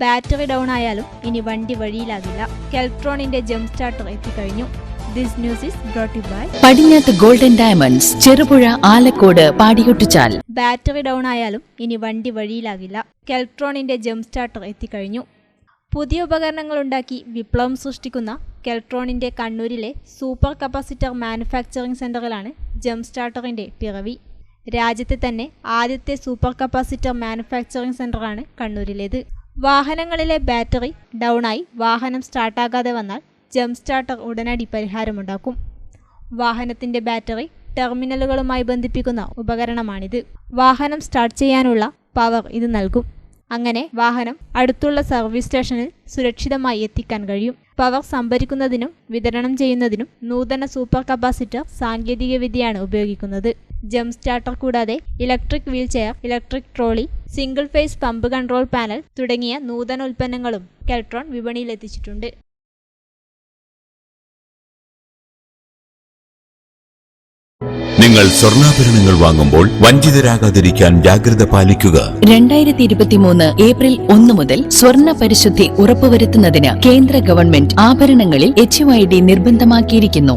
Battery down ആയാലും ഇനി വണ്ടി വഴിയിലാകില്ല. കെൽട്രോണിന്റെ ജംപ് സ്റ്റാർട്ടർ എത്തിക്കഴിഞ്ഞു. This news is brought by Padinjath golden diamonds Cherupuzha Alakode Padiyottuchal. Battery down ആയാലും ഇനി വണ്ടി വഴിയിലാകില്ല. കെൽട്രോണിന്റെ ജംപ് സ്റ്റാർട്ടർ എത്തിക്കഴിഞ്ഞു. പുതിയ ഉപകരണങ്ങൾ ഉണ്ടാക്കി വിപ്ലവം സൃഷ്ടിക്കുന്ന കെൽട്രോണിന്റെ കണ്ണൂരിലെ സൂപ്പർ കപ്പാസിറ്റർ മാനുഫാക്ചറിംഗ് സെന്ററിലാണ് ജംപ് സ്റ്റാർട്ടറിന്റെ പിറവി. രാജ്യത്തെ തന്നെ ആദ്യത്തെ സൂപ്പർ കപ്പാസിറ്റർ മാനുഫാക്ചറിംഗ് സെന്ററാണ് കണ്ണൂരിലേത്. വാഹനങ്ങളിലെ ബാറ്ററി ഡൗണായി വാഹനം സ്റ്റാർട്ടാകാതെ വന്നാൽ ജംപ് സ്റ്റാർട്ടർ ഉടനടി പരിഹാരമുണ്ടാക്കും. വാഹനത്തിന്റെ ബാറ്ററി ടെർമിനലുകളുമായി ബന്ധിപ്പിക്കുന്ന ഉപകരണമാണിത്. വാഹനം സ്റ്റാർട്ട് ചെയ്യാനുള്ള പവർ ഇത് നൽകും. അങ്ങനെ വാഹനം അടുത്തുള്ള സർവീസ് സ്റ്റേഷനിൽ സുരക്ഷിതമായി എത്തിക്കാൻ കഴിയും. പവർ സംഭരിക്കുന്നതിനും വിതരണം ചെയ്യുന്നതിനും നൂതന സൂപ്പർ കപ്പാസിറ്റർ സാങ്കേതികവിദ്യയാണ് ഉപയോഗിക്കുന്നത്. ജംപ് സ്റ്റാർട്ടർ കൂടാതെ electric wheelchair electric trolley single phase pump control panel തുടങ്ങിയ നൂതന ഉൽപ്പന്നങ്ങളും കെൽട്രോൺ വിപണിയിലെത്തിച്ചിട്ടുണ്ട്. നിങ്ങൾ സ്വർണാഭരണങ്ങൾ വാങ്ങുമ്പോൾ വഞ്ചിതരാകാതിരിക്കാൻ ജാഗ്രത പാലിക്കുക. രണ്ടായിരത്തി ഇരുപത്തിമൂന്ന് ഏപ്രിൽ ഒന്ന് മുതൽ സ്വർണ പരിശുദ്ധി ഉറപ്പുവരുത്തുന്നതിന് കേന്ദ്ര ഗവൺമെന്റ് ആഭരണങ്ങളിൽ എച്ച് നിർബന്ധമാക്കിയിരിക്കുന്നു.